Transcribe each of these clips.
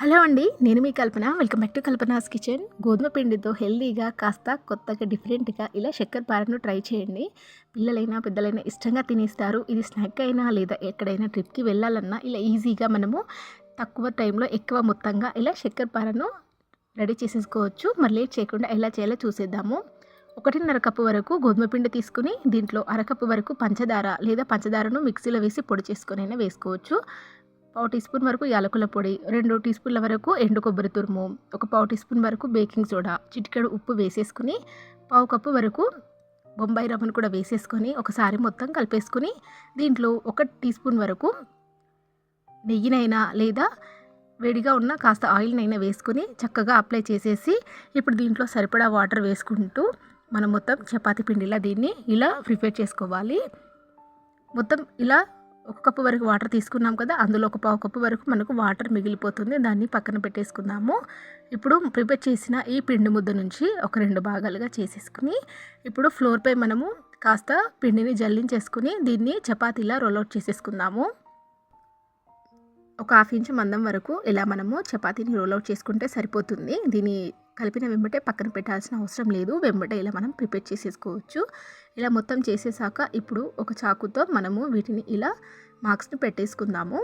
Hello అండి నేను మీ Kalpana. Welcome back to Kalpana's kitchen. గోధుమ పిండితో హెల్దీగా కాస్త కొత్తగా డిఫరెంట్గా ఇలా చక్కెర పారను ట్రై చేయండి. పిల్లలైనా పెద్దలైనా ఇష్టంగా తినేస్తారు. ఇది స్నాక్ అయినా లేదా ఎక్కడైనా ట్రిప్కి వెళ్ళాలన్నా ఇలా ఈజీగా మనము తక్కువ టైంలో ఎక్కువ మొత్తంగా ఇలా చక్కెర పారను రెడీ చేసేసుకోవచ్చు. మరి లేట్ చేయకుండా ఎలా చేయాలో చూసేద్దాము. ఒకటిన్నర కప్పు వరకు గోధుమ పిండి తీసుకుని దీంట్లో అరకప్పు వరకు పంచదార లేదా పంచదారను మిక్సీలో వేసి పొడి చేసుకొని అయినా వేసుకోవచ్చు. పావు టీ స్పూన్ వరకు యాలకుల పొడి రెండు టీ స్పూన్ల వరకు ఎండు కొబ్బరి తురుము ఒక పావు టీ స్పూన్ వరకు బేకింగ్ సోడా చిటికెడు ఉప్పు వేసేసుకుని పావు కప్పు వరకు బొంబాయి రవ్వను కూడా వేసేసుకొని ఒకసారి మొత్తం కలిపేసుకుని దీంట్లో ఒక టీ స్పూన్ వరకు నెయ్యినైనా లేదా వేడిగా ఉన్న కాస్త ఆయిల్నైనా వేసుకొని చక్కగా అప్లై చేసేసి ఇప్పుడు దీంట్లో సరిపడా వాటర్ వేసుకుంటూ మనం మొత్తం చపాతీ పిండిలా దీన్ని ఇలా ప్రిపేర్ చేసుకోవాలి. మొత్తం ఇలా ఒక కప్పు వరకు వాటర్ తీసుకున్నాం కదా అందులో ఒక పావు కప్పు వరకు మనకు వాటర్ మిగిలిపోతుంది. దాన్ని పక్కన పెట్టేసుకుందాము. ఇప్పుడు ప్రిపేర్ చేసిన ఈ పిండి ముద్ద నుంచి ఒక రెండు భాగాలుగా చేసేసుకుని ఇప్పుడు ఫ్లోర్పై మనము కాస్త పిండిని జల్లించేసుకుని దీన్ని చపాతీలా రోల్అవుట్ చేసేసుకుందాము. ఒక హాఫ్ ఇంచ్ మందం వరకు ఇలా మనము చపాతీని రోల్అవుట్ చేసుకుంటే సరిపోతుంది. దీని కలిపిన వెంబటే పక్కన పెట్టాల్సిన అవసరం లేదు. వెంబటే ఇలా మనం ప్రిపేర్ చేసేసుకోవచ్చు. ఇలా మొత్తం చేసేసాక ఇప్పుడు ఒక చాకుతో మనము వీటిని ఇలా మార్క్స్ని పెట్టేసుకుందాము.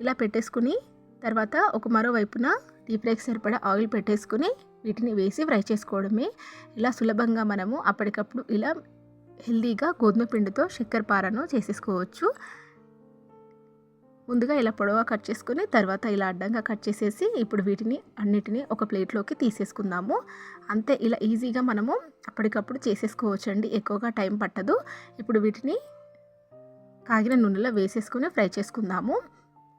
ఇలా పెట్టేసుకుని తర్వాత ఒక మరోవైపున డీప్ ఫ్రైకి సరిపడా ఆయిల్ పెట్టేసుకుని వీటిని వేసి ఫ్రై చేసుకోవడమే. ఇలా సులభంగా మనము అప్పటికప్పుడు ఇలా హెల్దీగా గోధుమ పిండితో చక్కెర పారను చేసేసుకోవచ్చు. ముందుగా ఇలా పొడవ కట్ చేసుకుని తర్వాత ఇలా అడ్డంగా కట్ చేసేసి ఇప్పుడు వీటిని అన్నిటినీ ఒక ప్లేట్లోకి తీసేసుకుందాము. అంతే ఇలా ఈజీగా మనము అప్పటికప్పుడు చేసేసుకోవచ్చు అండి ఎక్కువగా టైం పట్టదు. ఇప్పుడు వీటిని కాగిన నూనెలో వేసేసుకుని ఫ్రై చేసుకుందాము.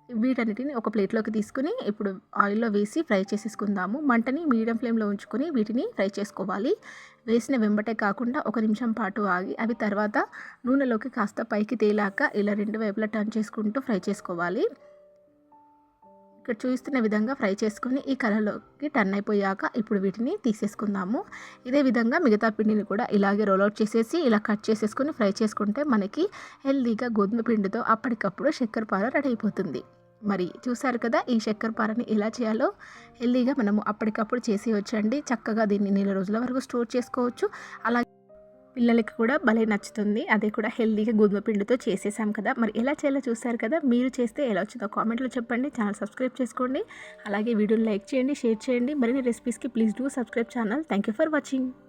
వీటన్నిటిని ఒక ప్లేట్లోకి తీసుకుని ఇప్పుడు ఆయిల్లో వేసి ఫ్రై చేసేసుకుందాము. మంటని మీడియం ఫ్లేమ్లో ఉంచుకొని వీటిని ఫ్రై చేసుకోవాలి. వేసిన వెంబటే కాకుండా ఒక నిమిషం పాటు ఆగి అవి తర్వాత నూనెలోకి కాస్త పైకి తేలాక ఇలా రెండు వైపులా టర్న్ చేసుకుంటూ ఫ్రై చేసుకోవాలి. ఇక్కడ చూస్తున్న విధంగా ఫ్రై చేసుకుని ఈ కలర్లోకి టర్న్ అయిపోయాక ఇప్పుడు వీటిని తీసేసుకుందాము. ఇదే విధంగా మిగతా పిండిని కూడా ఇలాగే రోల్అవుట్ చేసేసి ఇలా కట్ చేసేసుకొని ఫ్రై చేసుకుంటే మనకి హెల్దీగా గోధుమ పిండితో అప్పటికప్పుడు చక్కెర పార రెడీ అయిపోతుంది. మరి చూసారు కదా ఈ చక్కెర పారని ఎలా చేయాలో? హెల్దీగా మనము అప్పటికప్పుడు చేసి వచ్చండి. చక్కగా దీన్ని నెల రోజుల వరకు స్టోర్ చేసుకోవచ్చు. అలాగే పిల్లలకి కూడా భలే నచ్చుతుంది. అదే కూడా హెల్దీగా గోధుమ పిండితో చేసేసాం కదా. మరి ఎలా చేయాలో చూసారు కదా? మీరు చేస్తే ఎలా వచ్చిందో కామెంట్లో చెప్పండి. ఛానల్ సబ్స్క్రైబ్ చేసుకోండి. అలాగే వీడియోని లైక్ చేయండి షేర్ చేయండి. మరిన్ని రెసిపీస్కి please do subscribe channel. Thank you for watching.